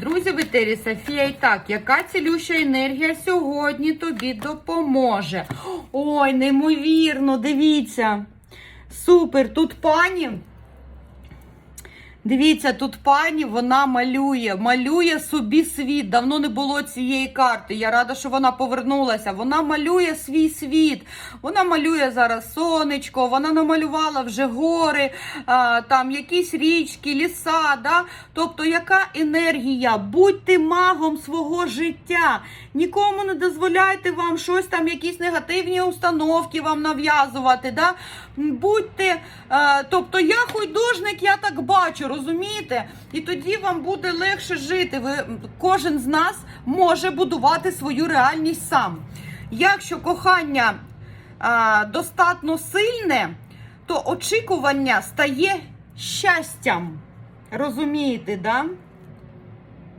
Друзі, в Софія і так, яка цілюща енергія сьогодні тобі допоможе? Ой, неймовірно, дивіться. Супер, тут пані. Дивіться, тут пані вона малює, малює собі світ. Давно не було цієї карти. Я рада, що вона повернулася. Вона малює свій світ. Вона малює зараз сонечко, вона намалювала вже гори, там якісь річки, ліса. Да? Тобто, яка енергія? Будьте магом свого життя. Нікому не дозволяйте вам щось там, якісь негативні установки вам нав'язувати. Да? Будьте, тобто я художник, я так бачу, розумієте? І тоді вам буде легше жити. Ви, кожен з нас може будувати свою реальність сам. Якщо кохання а, достатньо сильне, то очікування стає щастям. Розумієте, да?